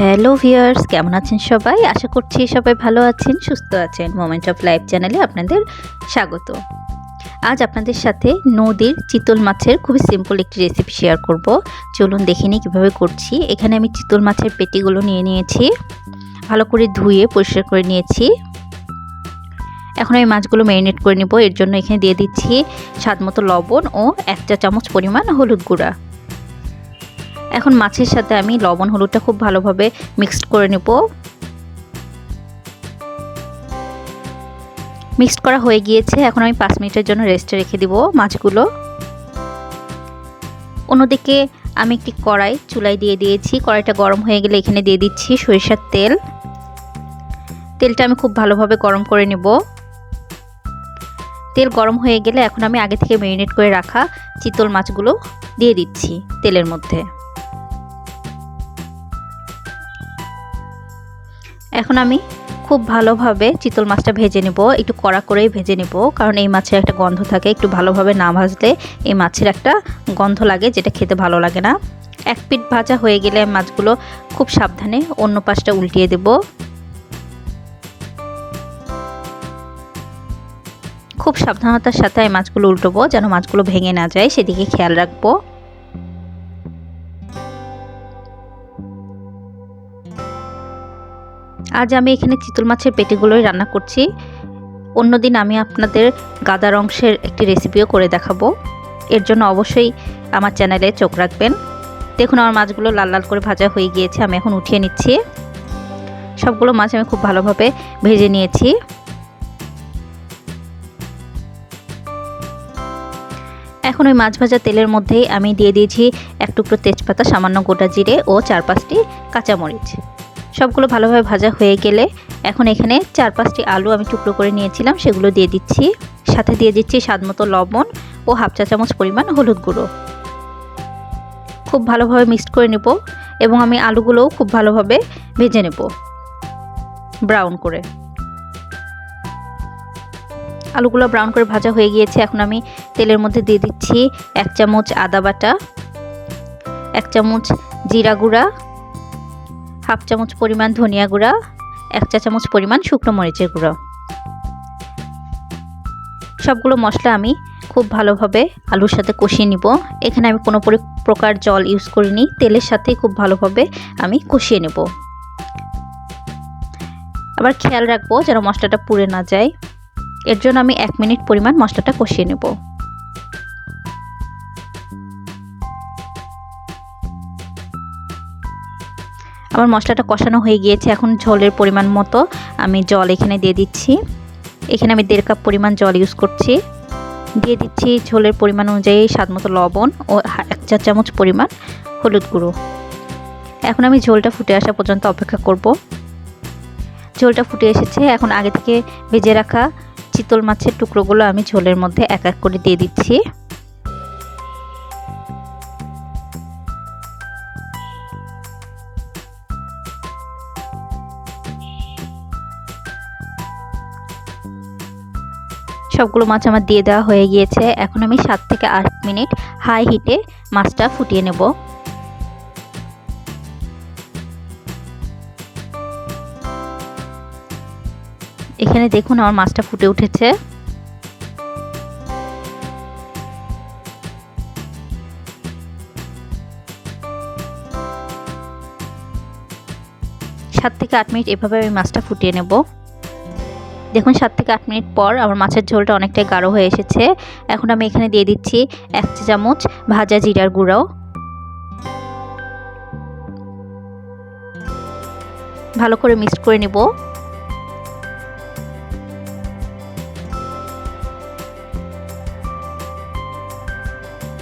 Hello viewers কেমন আছেন সবাই? আশা করছি সবাই ভালো আছেন, সুস্থ আছেন। মোমেন্ট অফ লাইফ চ্যানেলে আপনাদের স্বাগত। আজ আপনাদের সাথে নদীর চিতল মাছের খুবই সিম্পল একটি রেসিপি শেয়ার করব। চলুন দেখে নিই কীভাবে করছি। এখানে আমি চিতল মাছের পেটিগুলো নিয়ে নিয়েছি। ভালো করে ধুয়ে পরিষ্কার করে নিয়েছি। এখন আমি মাছগুলো ম্যারিনেট করে নেব। এর জন্য এখানে দিয়ে দিচ্ছি স্বাদ মতো লবণ ও এক চা চামচ পরিমাণ হলুদ গুঁড়া। এখন মাছের সাথে আমি লবণ, হলুদটা খুব ভালোভাবে মিক্সড করে নেব। মিক্সড করা হয়ে গিয়েছে, এখন আমি পাঁচ মিনিটের জন্য রেস্টে রেখে দিব মাছগুলো। অন্যদিকে আমি একটি কড়াই চুলাই দিয়ে দিয়েছি, কড়াইটা গরম হয়ে গেলে এখানে দিয়ে দিচ্ছি সরিষার তেল। তেলটা আমি খুব ভালোভাবে গরম করে নেব। তেল গরম হয়ে গেলে এখন আমি আগে থেকে ম্যারিনেট করে রাখা চিতল মাছগুলো দিয়ে দিচ্ছি তেলের মধ্যে। এখন আমি খুব ভালোভাবে চিতল মাছটা ভেজে নেব, একটু কড়া করেই ভেজে নেব, কারণ এই মাছের একটা গন্ধ থাকে। একটু ভালোভাবে না ভাজলে এই মাছের একটা গন্ধ লাগে যেটা খেতে ভালো লাগে না। এক পিট ভাজা হয়ে গেলে মাছগুলো খুব সাবধানে অন্য পাশটা উল্টিয়ে দেব। খুব সাবধানতার সাথে এই মাছগুলো উল্টোবো, যেন মাছগুলো ভেঙে না যায়, সেদিকে খেয়াল রাখব। আজ আমি এখানে চিতল মাছের পেটিগুলোই রান্না করছি। অন্যদিন আমি আপনাদের গাদার অংশের একটি রেসিপিও করে দেখাবো। এর জন্য অবশ্যই আমার চ্যানেলে চোখ রাখবেন। দেখুন, আমার মাছগুলো লাল লাল করে ভাজা হয়ে গিয়েছে, আমি এখন উঠিয়ে নিচ্ছি। সবগুলো মাছ আমি খুব ভালোভাবে ভেজে নিয়েছি। এখন ওই মাছ ভাজা তেলের মধ্যেই আমি দিয়ে দিয়েছি এক টুকরো তেজপাতা, সামান্য গোটা জিরে ও চার পাঁচটি কাঁচামরিচ। সবগুলো ভালোভাবে ভাজা হয়ে গেলে এখন এখানে চার পাঁচটি আলু আমি টুকরো করে নিয়েছিলাম, সেগুলো দিয়ে দিচ্ছি। সাথে দিয়ে দিচ্ছি স্বাদ মতো লবণ ও হাফ চা চামচ পরিমাণ হলুদ গুঁড়ো। খুব ভালোভাবে মিক্সড করে নেব এবং আমি আলুগুলোও খুব ভালোভাবে ভেজে নেব ব্রাউন করে। আলুগুলো ব্রাউন করে ভাজা হয়ে গিয়েছে, এখন আমি তেলের মধ্যে দিয়ে দিচ্ছি এক চামচ আদা বাটা, এক চামচ জিরা গুঁড়া হাফ চামচ পরিমাণ ধনিয়া গুঁড়া, এক চা চামচ পরিমাণ শুকনো মরিচের গুঁড়ো। সবগুলো মশলা আমি খুব ভালোভাবে আলুর সাথে কষিয়ে নিব। এখানে আমি কোনো প্রকার জল ইউজ করিনি। তেলের সাথেই খুব ভালোভাবে আমি কষিয়ে নেব। আবার খেয়াল রাখব যেন মশলাটা পুড়ে না যায়। এর জন্য আমি এক মিনিট পরিমাণ মশলাটা কষিয়ে নেব। আমার মশলাটা কষানো হয়ে গিয়েছে এখন ঝোলের পরিমাণ মতো আমি জল এখানে দিয়ে দিচ্ছি। এখানে আমি দেড় কাপ পরিমাণ জল ইউজ করছি। দিয়ে দিচ্ছি ঝোলের পরিমাণ অনুযায়ী স্বাদ মতো লবণ ও এক চা চামচ পরিমাণ হলুদ গুঁড়ো। এখন আমি ঝোলটা ফুটে আসা পর্যন্ত অপেক্ষা করব। ঝোলটা ফুটে এসেছে, এখন আগে থেকে ভেজে রাখা চিতল মাছের টুকরোগুলো আমি ঝোলের মধ্যে এক এক করে দিয়ে দিচ্ছি। সবগুলো মাছ আমার দিয়ে দেওয়া হয়ে গিয়েছে। এখন আমি সাত থেকে আট মিনিট হাই হিটে মাছটা ফুটিয়ে নেব। এখানে দেখুন আমার মাছটা ফুটে উঠেছে। সাত থেকে আট মিনিট এভাবে আমি মাছটা ফুটিয়ে নেব। দেখুন, সাত থেকে আট মিনিট পর আমার মাছের ঝোলটা অনেকটাই গাঢ় হয়ে এসেছে। এখন আমি এখানে দিয়ে দিচ্ছি এক চা চামচ ভাজা জিরার গুঁড়াও ভালো করে মিক্সড করে নেব।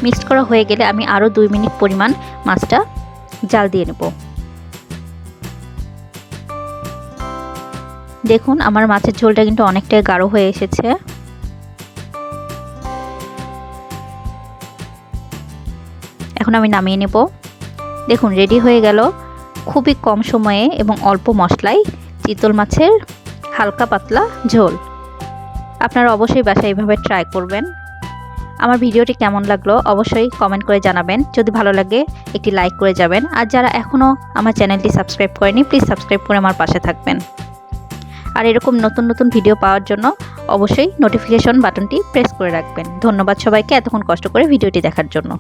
মিক্সড করা হয়ে গেলে আমি আরও দুই মিনিট পরিমাণ মাছটা জাল দিয়ে নেব। দেখুন, আমার মাছের ঝোলটা কিন্তু অনেকটাই গাঢ় হয়ে এসেছে। এখন আমি নামিয়ে নেব। দেখুন রেডি হয়ে গেল খুবই কম সময়ে এবং অল্প মশলায় চিতল মাছের হালকা পাতলা ঝোল। আপনারা অবশ্যই বাসায় এইভাবে ট্রাই করবেন। আমার ভিডিওটি কেমন লাগল অবশ্যই কমেন্ট করে জানাবেন। যদি ভালো লাগে, একটি লাইক করে যাবেন। আর যারা এখনও আমার চ্যানেলটি সাবস্ক্রাইব করেনি প্লিজ সাবস্ক্রাইব করে আমার পাশে থাকবেন। আর এরকম নতুন নতুন ভিডিও পাওয়ার জন্য অবশ্যই নোটিফিকেশন বাটনটি প্রেস করে রাখবেন। ধন্যবাদ সবাইকে এতক্ষণ কষ্ট করে ভিডিওটি দেখার জন্য।